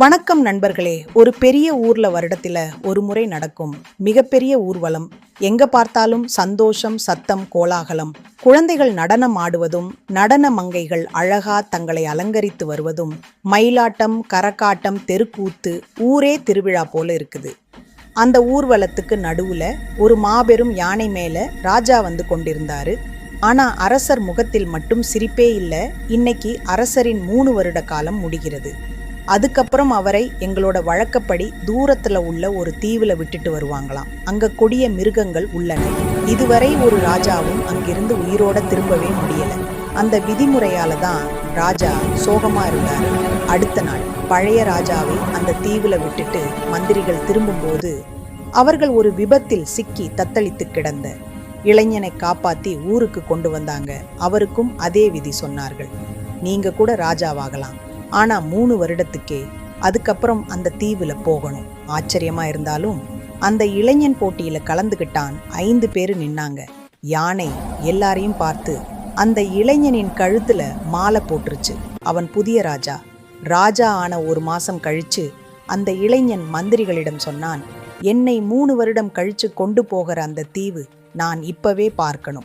வணக்கம் நண்பர்களே. ஒரு பெரிய ஊர்ல வருடத்துல ஒரு முறை நடக்கும் மிகப்பெரிய ஊர்வலம். எங்க பார்த்தாலும் சந்தோஷம் சத்தம் கோலாகலம். குழந்தைகள் நடனம் ஆடுவதும் நடன மங்கைகள் அழகா தங்களை அலங்கரித்து வருவதும் மயிலாட்டம் கரகாட்டம் தெருக்கூத்து ஊரே திருவிழா போல இருக்குது. அந்த ஊர்வலத்துக்கு நடுவுல ஒரு மாபெரும் யானை மேல ராஜா வந்து கொண்டிருந்தாரு. ஆனா அரசர் முகத்தில் மட்டும் சிரிப்பே இல்லை. இன்னைக்கு அரசரின் மூணு வருட காலம் முடிகிறது. அதுக்கப்புறம் அவரை எங்களோட வழக்கப்படி தூரத்துல உள்ள ஒரு தீவுல விட்டுட்டு வருவாங்களாம். அங்க கொடிய மிருகங்கள் உள்ளன. இதுவரை ஒரு ராஜாவும் அங்கிருந்து உயிரோட திரும்பவே முடியல. அந்த விதிமுறையால தான் ராஜா சோகமா இருந்தார். அடுத்த நாள் பழைய ராஜாவை அந்த தீவுல விட்டுட்டு மந்திரிகள் திரும்பும்போது அவர்கள் ஒரு விபத்தில் சிக்கி தத்தளித்து கிடந்த இளைஞனை காப்பாத்தி ஊருக்கு கொண்டு வந்தாங்க. அவருக்கும் அதே விதி சொன்னார்கள். நீங்க கூட ராஜாவாகலாம். ஆனா மூணு வருடத்துக்கே அதுக்கப்புறம் அந்த தீவுல போகணும். ஆச்சரியமா இருந்தாலும் அந்த இளைஞன் போட்டியில கலந்துகிட்டான் ஐந்து பேரு நின்னாங்க. யானை எல்லாரையும் பார்த்து அந்த இளைஞனின் கழுத்துல மாலை போட்டுருச்சு. அவன் புதிய ராஜா. ராஜா ஆன ஒரு மாசம் கழிச்சு அந்த இளைஞன் மந்திரிகளிடம் சொன்னான் என்னை மூணு வருடம் கழிச்சு கொண்டு போகிற அந்த தீவு நான் இப்பவே பார்க்கணும்.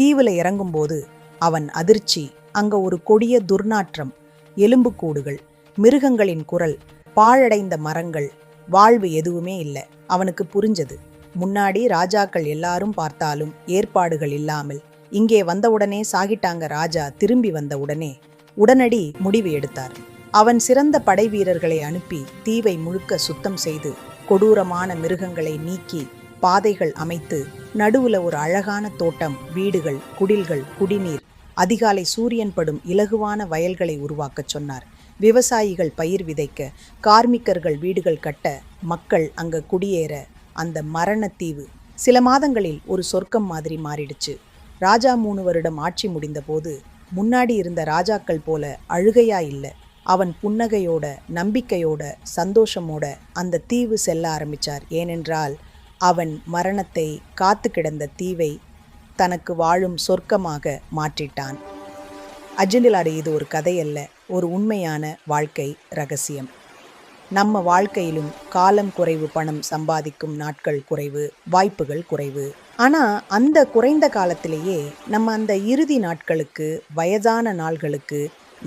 தீவுல இறங்கும்போது அவன் அதிர்ச்சி அங்க ஒரு கொடிய துர்நாற்றம் எலும்புக்கூடுகள் மிருகங்களின் குரல் பாழடைந்த மரங்கள் வாழ்வு எதுவுமே இல்லை. அவனுக்கு புரிஞ்சது. முன்னாடி ராஜாக்கள் எல்லாரும் பார்த்தாலும் ஏற்பாடுகள் இல்லாமல் இங்கே வந்தவுடனே சாகிட்டாங்க ராஜா திரும்பி வந்த உடனே உடனடி முடிவு எடுத்தார். அவன் சிறந்த படை வீரர்களை அனுப்பி தீவை முழுக்க சுத்தம் செய்து கொடூரமான மிருகங்களை நீக்கி பாதைகள் அமைத்து நடுவுல ஒரு அழகான தோட்டம் வீடுகள் குடில்கள் குடிநீர் அதிகாலை சூரியன் படும் இலகுவான வயல்களை உருவாக்கச் சொன்னார். விவசாயிகள் பயிர் விதைக்க கார்மிக்கர்கள் வீடுகள் கட்ட மக்கள் அங்க குடியேற அந்த மரணத்தீவு சில மாதங்களில் ஒரு சொர்க்கம் மாதிரி மாறிடுச்சு. ராஜா மூணு வருடம் ஆட்சி முடிந்தபோது முன்னாடி இருந்த ராஜாக்கள் போல அழுகையா இல்லை. அவன் புன்னகையோட நம்பிக்கையோட சந்தோஷமோட அந்த தீவு செல்ல ஆரம்பிச்சார். ஏனென்றால் அவன் மரணத்தை காத்து கிடந்த தீவை தனக்கு வாழும் சொர்க்கமாக மாற்றிட்டான். அஜெண்டிலாடு இது ஒரு கதை அல்ல ஒரு உண்மையான வாழ்க்கை ரகசியம். நம்ம வாழ்க்கையிலும் காலம் குறைவு பணம் சம்பாதிக்கும் நாட்கள் குறைவு வாய்ப்புகள் குறைவு. ஆனால் அந்த குறைந்த காலத்திலேயே நம்ம அந்த இறுதி நாட்களுக்கு வயதான நாள்களுக்கு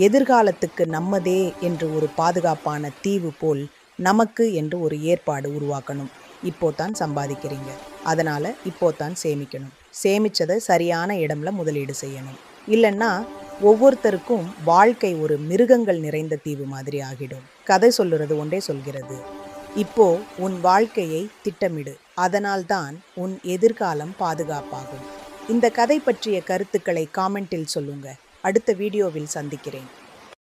எதிர்காலத்துக்கு நம்மதே என்று ஒரு பாதுகாப்பான தீவு போல் நமக்கு என்று ஒரு ஏற்பாடு உருவாக்கணும். இப்போ தான் சம்பாதிக்கிறீங்க. அதனால் இப்போ தான் சேமிக்கணும். சேமிச்சதை சரியான இடம்ல முதலீடு செய்யணும். இல்லைன்னா ஒவ்வொருத்தருக்கும் வாழ்க்கை ஒரு மிருகங்கள் நிறைந்த தீவு மாதிரி ஆகிடும். கதை சொல்லுறது ஒன்றே சொல்கிறது. இப்போ உன் வாழ்க்கையை திட்டமிடு. அதனால்தான் உன் எதிர்காலம் பாதுகாப்பாகும். இந்த கதை பற்றிய கருத்துக்களை காமெண்டில் சொல்லுங்க. அடுத்த வீடியோவில் சந்திக்கிறேன்.